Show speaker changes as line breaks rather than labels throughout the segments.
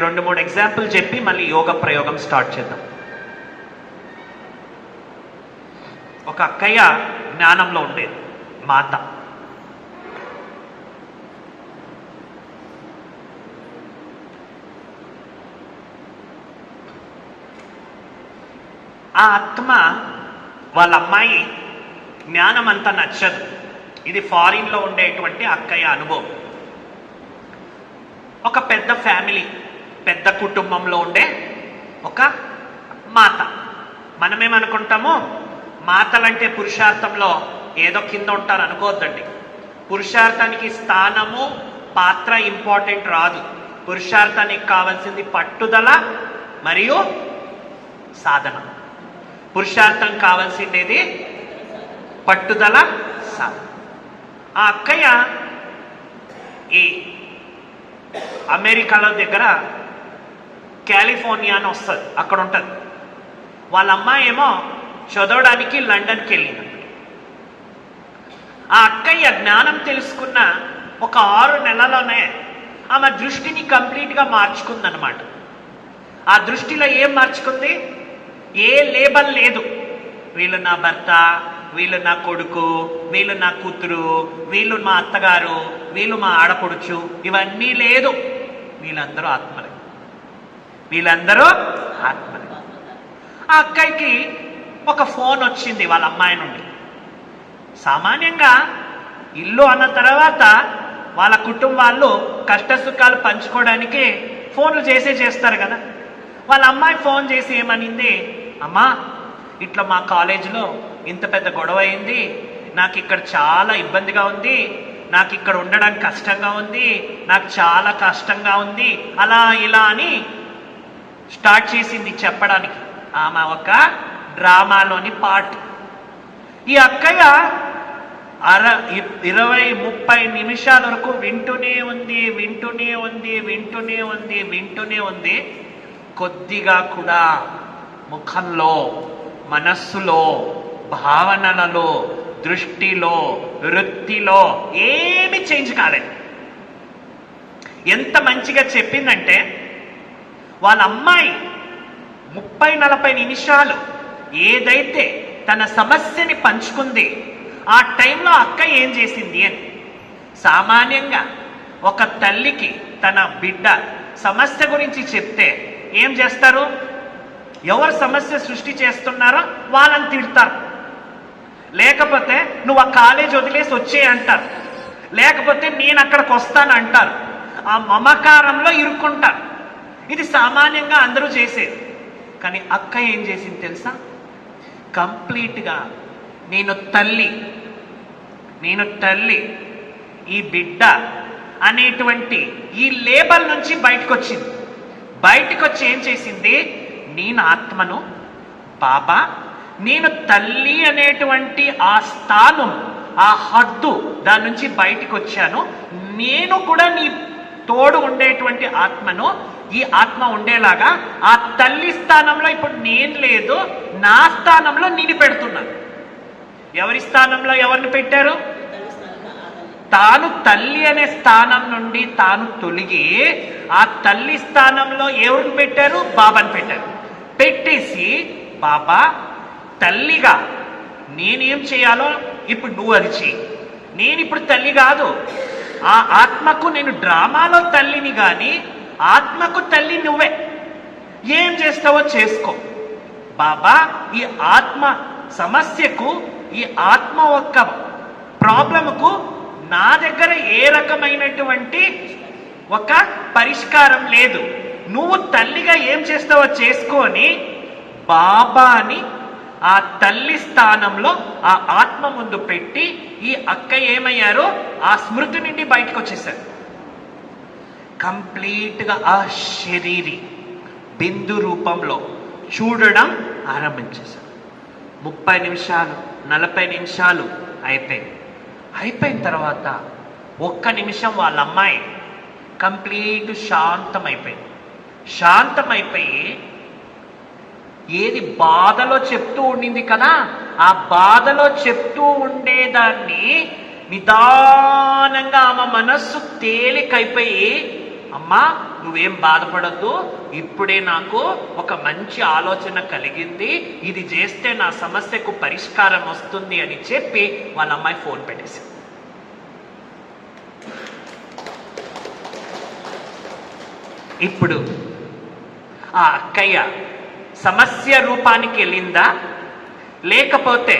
రెండు మూడు ఎగ్జాంపుల్ చెప్పి మళ్ళీ యోగ ప్రయోగం స్టార్ట్ చేద్దాం. ఒక అక్కయ్య జ్ఞానంలో ఉండేది మాత. ఆ ఆత్మ వాళ్ళ అమ్మాయి జ్ఞానం అంతా నచ్చదు. ఇది ఫారిన్లో ఉండేటువంటి అక్కయ్య అనుభవం. ఒక పెద్ద ఫ్యామిలీ పెద్ద కుటుంబంలో ఉండే ఒక మాత. మనమేమనుకుంటామో మాతలంటే పురుషార్థంలో ఏదో కింద ఉంటారు అనుకోవద్దండి. పురుషార్థానికి స్థానము పాత్ర ఇంపార్టెంట్ రాదు. పురుషార్థానికి కావాల్సింది పట్టుదల మరియు సాధన. పురుషార్థం కావాల్సిండేది పట్టుదల సాధన. ఆ అక్కయ్య ఈ అమెరికాలో దగ్గర కాలిఫోర్నియా అని వస్తుంది. అక్కడ ఉంటుంది. వాళ్ళ అమ్మాయి ఏమో చదవడానికి లండన్కి వెళ్ళింది. ఆ అక్కయ్య జ్ఞానం తెలుసుకున్న ఒక ఆరు నెలలోనే ఆమె దృష్టిని కంప్లీట్గా మార్చుకుందనమాట ఆ దృష్టిలో ఏం మార్చుకుంది? ఏ లేబల్ లేదు. వీళ్ళు నా భర్త వీళ్ళు నా కొడుకు వీళ్ళు నా కూతురు వీళ్ళు మా అత్తగారు వీళ్ళు మా ఆడపడుచు ఇవన్నీ లేదు. వీళ్ళందరూ ఆత్మలు. వీళ్ళందరూ ఆత్మలే. ఆ అక్కయ్యకి ఒక ఫోన్ వచ్చింది వాళ్ళ అమ్మాయి నుండి. సామాన్యంగా ఇల్లు అన్న తర్వాత వాళ్ళ కుటుంబాల్లో కష్ట సుఖాలు పంచుకోవడానికి ఫోన్లు చేసే చేస్తారు కదా. వాళ్ళ అమ్మాయి ఫోన్ చేసి ఏమనింది అమ్మా ఇట్లా మా కాలేజీలో ఇంత పెద్ద గొడవ అయింది నాకు ఇక్కడ చాలా ఇబ్బందిగా ఉంది నాకు ఇక్కడ ఉండడానికి కష్టంగా ఉంది నాకు చాలా కష్టంగా ఉంది అలా ఇలా అని స్టార్ట్ చేసింది చెప్పడానికి. ఆమె ఒక డ్రామాలోని పార్ట్. ఈ అక్కయ్య అర ఇరవై ముప్పై నిమిషాల వరకు వింటూనే ఉంది వింటూనే ఉంది వింటూనే ఉంది వింటూనే ఉంది. కొద్దిగా కూడా ముఖంలో మనస్సులో భావనలలో దృష్టిలో వృత్తిలో ఏమి చేంజ్ కాలేదు. ఎంత మంచిగా చెప్పిందంటే వాళ్ళ అమ్మాయి ముప్పై నలభై నిమిషాలు ఏదైతే తన సమస్యని పంచుకుంది ఆ టైంలో అక్క ఏం చేసింది అని. సామాన్యంగా ఒక తల్లికి తన బిడ్డ సమస్య గురించి చెప్తే ఏం చేస్తారు? ఎవరు సమస్య సృష్టి చేస్తున్నారో వాళ్ళని తిడతారు. లేకపోతే నువ్వు ఆ కాలేజ్ వదిలేసి వచ్చే అంటారు. లేకపోతే నేను అక్కడికి వస్తాను అంటారు. ఆ మమకారంలో ఇరుక్కుంటారు. ఇది సామాన్యంగా అందరూ చేసేది. కానీ అక్క ఏం చేసింది తెలుసా? కంప్లీట్గా నేను తల్లి నేను తల్లి ఈ బిడ్డ అనేటువంటి ఈ లేబల్ నుంచి బయటకు వచ్చింది బయటకు వచ్చి ఏం చేసింది? నేను ఆత్మను బాబా నేను తల్లి అనేటువంటి ఆ స్థానం ఆ హద్దు దాని నుంచి బయటకు వచ్చాను నేను కూడా నీ తోడు ఉండేటువంటి ఆత్మను ఈ ఆత్మ ఉండేలాగా ఆ తల్లి స్థానంలో ఇప్పుడు నేను లేదు నా స్థానంలో నేను పెడుతున్నాను. ఎవరి స్థానంలో ఎవరిని పెట్టారు? తాను తల్లి అనే స్థానం నుండి తాను తొలిగి ఆ తల్లి స్థానంలో ఎవరిని పెట్టారు? బాబాని పెట్టారు. పెట్టేసి బాబా తల్లిగా నేనేం చేయాలో ఇప్పుడు నువ్వు అది చెయ్యి. నేను ఇప్పుడు తల్లి కాదు. ఆ ఆత్మకు నేను డ్రామాలో తల్లిని కానీ ఆత్మకు తల్లి నువ్వే. ఏం చేస్తావో చేసుకో. బాబా ఈ ఆత్మ సమస్యకు ఈ ఆత్మ యొక్క ప్రాబ్లముకు నా దగ్గర ఏ రకమైనటువంటి ఒక పరిష్కారం లేదు. నువ్వు తల్లిగా ఏం చేస్తావో చేసుకొని బాబాని ఆ తల్లి స్థానంలో ఆ ఆత్మ ముందు పెట్టి ఈ అక్క ఏమయ్యారో ఆ స్మృతి నుండి బయటకు వచ్చేసారు కంప్లీట్గా ఆ శరీరి బిందు రూపంలో చూడడం ఆరంభించేశారు. ముప్పై నిమిషాలు నలభై నిమిషాలు అయిపోయింది అయిపోయిన తర్వాత ఒక్క నిమిషం వాళ్ళ అమ్మాయి కంప్లీట్ శాంతం అయిపోయింది శాంతం అయిపోయి ఏది బాధలో చెప్తూ ఉండింది కదా ఆ బాధలో చెప్తూ ఉండేదాన్ని నిదానంగా ఆమె మనస్సు తేలికైపోయి అమ్మా నువ్వేం బాధపడద్దు. ఇప్పుడే నాకు ఒక మంచి ఆలోచన కలిగింది. ఇది చేస్తే నా సమస్యకు పరిష్కారం వస్తుంది అని చెప్పి వాళ్ళ అమ్మాయి ఫోన్ పెట్టేసి ఇప్పుడు ఆ అక్కయ్య సమస్య రూపానికి వెళ్ళిందా? లేకపోతే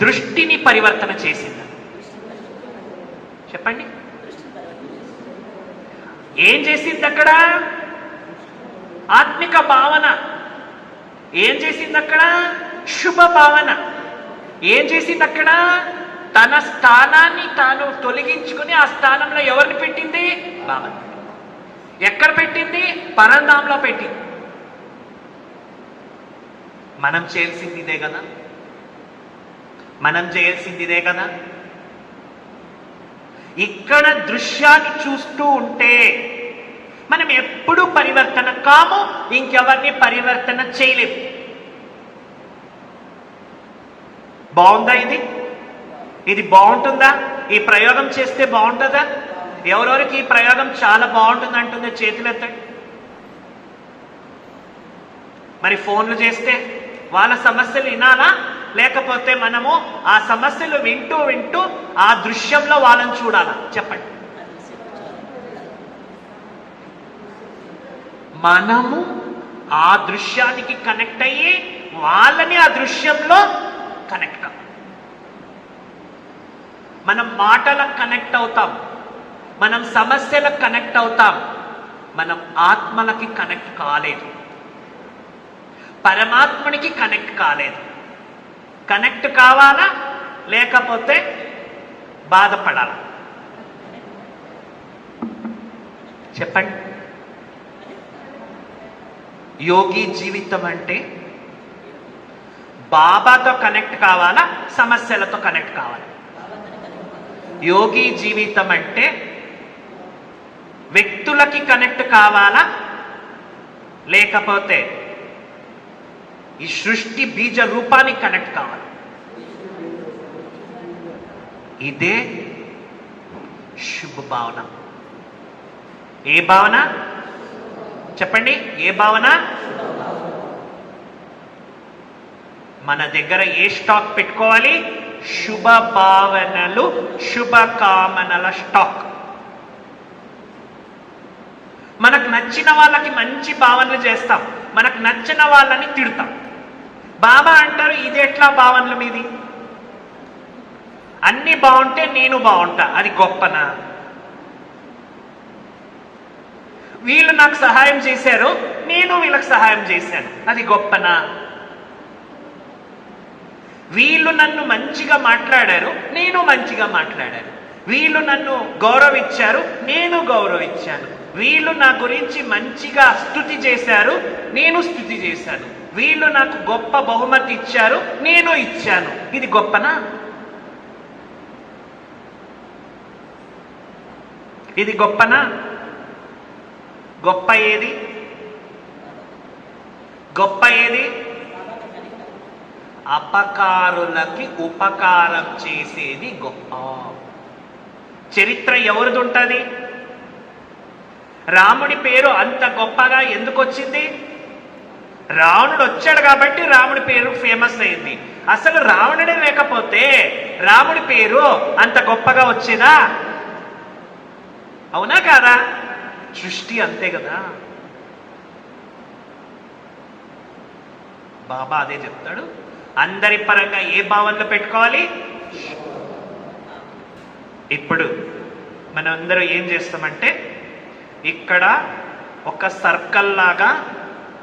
దృష్టిని పరివర్తన చేసిందా? చెప్పండి. ఏం చేసింది అక్కడ? ఆత్మిక భావన. ఏం చేసింది అక్కడ? శుభ భావన. ఏం చేసింది అక్కడ? తన స్థానాన్ని తాను తొలగించుకుని ఆ స్థానంలో ఎవరిని పెట్టింది? భావన ఎక్కడ పెట్టింది? పరంధాంలో పెట్టింది. మనం చేయాల్సింది ఇదే కదా? మనం చేయాల్సింది ఇదే కదా? ఇక్కడ దృశ్యాన్ని చూస్తూ ఉంటే మనం ఎప్పుడు పరివర్తన కాము ఇంకెవరిని పరివర్తన చేయలేము. బాగుందా ఇది? ఇది బాగుంటుందా? ఈ ప్రయోగం చేస్తే బాగుంటుందా? ఎవరెవరికి ఈ ప్రయోగం చాలా బాగుంటుంది అంటుందో చేతులెత్తండి మరి ఫోన్లు చేస్తే వాళ్ళ సమస్యలు వినాలా? లేకపోతే మనము ఆ సమస్యలు వింటూ వింటూ ఆ దృశ్యంలో వాళ్ళని చూడాలా? చెప్పండి. మనము ఆ దృశ్యానికి కనెక్ట్ అయ్యి వాళ్ళని ఆ దృశ్యంలో కనెక్ట్ మనం మాటలకు కనెక్ట్ అవుతాం. మనం సమస్యలకు కనెక్ట్ అవుతాం. మనం ఆత్మలకి కనెక్ట్ కాలేదు. పరమాత్మనికి కనెక్ట్ కాలేదు. కనెక్ట్ కావాలా? లేకపోతే బాధపడాలా? చెప్పండి. యోగి జీవితం అంటే బాబాతో కనెక్ట్ కావాలా? సమస్యలతో కనెక్ట్ కావాలా? యోగి జీవితం అంటే వ్యక్తులకి కనెక్ట్ కావాలా? లేకపోతే ఈ సృష్టి బీజ రూపానికి కనెక్ట్ కావాలి. ఇదే శుభ భావన. ఏ భావన? చెప్పండి ఏ భావన? మన దగ్గర ఏ స్టాక్ పెట్టుకోవాలి? శుభ భావనలు శుభకామనల స్టాక్. మనకు నచ్చిన వాళ్ళకి మంచి భావనలు చేస్తాం. మనకు నచ్చిన వాళ్ళని తిడతాం. బాబా అంటారు ఇది ఎట్లా భావనల మీది? అన్ని బాగుంటే నేను బాగుంటా అది గొప్పనా? వీళ్ళు నాకు సహాయం చేశారు నేను వీళ్ళకి సహాయం చేశాను అది గొప్పనా? వీళ్ళు నన్ను మంచిగా మాట్లాడారు నేను మంచిగా మాట్లాడాను. వీళ్ళు నన్ను గౌరవించారు నేను గౌరవించాను. వీళ్ళు నా గురించి మంచిగా స్థుతి చేశారు నేను స్థుతి చేశాను. వీళ్ళు నాకు గొప్ప బహుమతి ఇచ్చారు నేను ఇచ్చాను. ఇది గొప్పనా? ఇది గొప్పనా? గొప్ప ఏది? గొప్ప ఏది? అపకారులకి ఉపకారం చేసేది గొప్ప. చరిత్ర ఎవరిది ఉంటుంది రాముడి పేరు అంత గొప్పగా ఎందుకు వచ్చింది రావణుడు వచ్చాడు కాబట్టి రాముడి పేరు ఫేమస్ అయింది. అసలు రావణుడే లేకపోతే రాముడి పేరు అంత గొప్పగా వచ్చేదా అవునా కాదా? సృష్టి అంతే కదా. బాబా అదే చెప్తాడు. అందరి పరంగా ఏ భావనలు పెట్టుకోవాలి? ఇప్పుడు మనం అందరూ ఏం చేస్తామంటే ఇక్కడ ఒక సర్కిల్ లాగా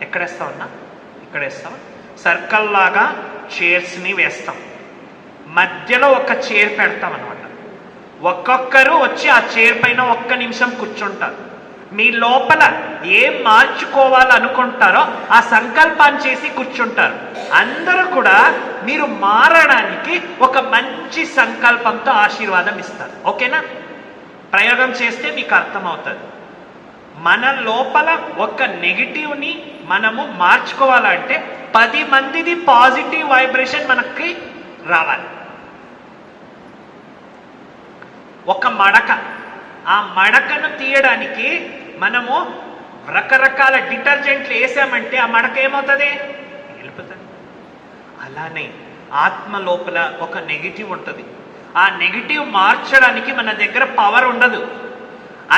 ఎక్కడ వేస్తాం అన్నా? ఇక్కడ వేస్తాం సర్కిల్ లాగా చైర్స్ని వేస్తాం. మధ్యలో ఒక చైర్ పెడతాం అనమాట ఒక్కొక్కరు వచ్చి ఆ చైర్ పైన ఒక్క నిమిషం కూర్చుంటారు. మీ లోపల ఏం మార్చుకోవాలనుకుంటారో ఆ సంకల్పాన్ని చేసి కూర్చుంటారు. అందరూ కూడా మీరు మారడానికి ఒక మంచి సంకల్పంతో ఆశీర్వాదం ఇస్తారు. ఓకేనా? ప్రయోగం చేస్తే మీకు అర్థమవుతుంది. మన లోపల ఒక నెగిటివ్ని మనము మార్చుకోవాలంటే పది మందిది పాజిటివ్ వైబ్రేషన్ మనకి రావాలి. ఒక మడక. ఆ మడకను తీయడానికి మనము రకరకాల డిటర్జెంట్లు వేసామంటే ఆ మడక ఏమవుతుంది? వెళ్ళిపోతుంది అలానే ఆత్మ లోపల ఒక నెగిటివ్ ఉంటుంది. ఆ నెగిటివ్ మార్చడానికి మన దగ్గర పవర్ ఉండదు.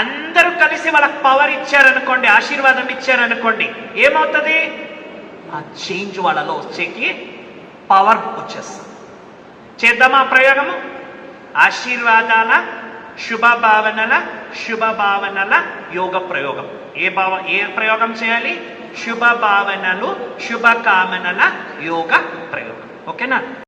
అందరూ కలిసి వాళ్ళకి పవర్ ఇచ్చారనుకోండి ఆశీర్వాదం ఇచ్చారనుకోండి ఏమవుతుంది? ఆ చేంజ్ వాళ్ళలో వచ్చేకి పవర్ వచ్చేస్తుంది. చేద్దామా ప్రయోగము? ఆశీర్వాదాల శుభ భావనల శుభ భావనల యోగ ప్రయోగం. ఏ భావ ఏ ప్రయోగం చేయాలి? శుభ భావనలు శుభకామనల యోగ ప్రయోగం. ఓకేనా?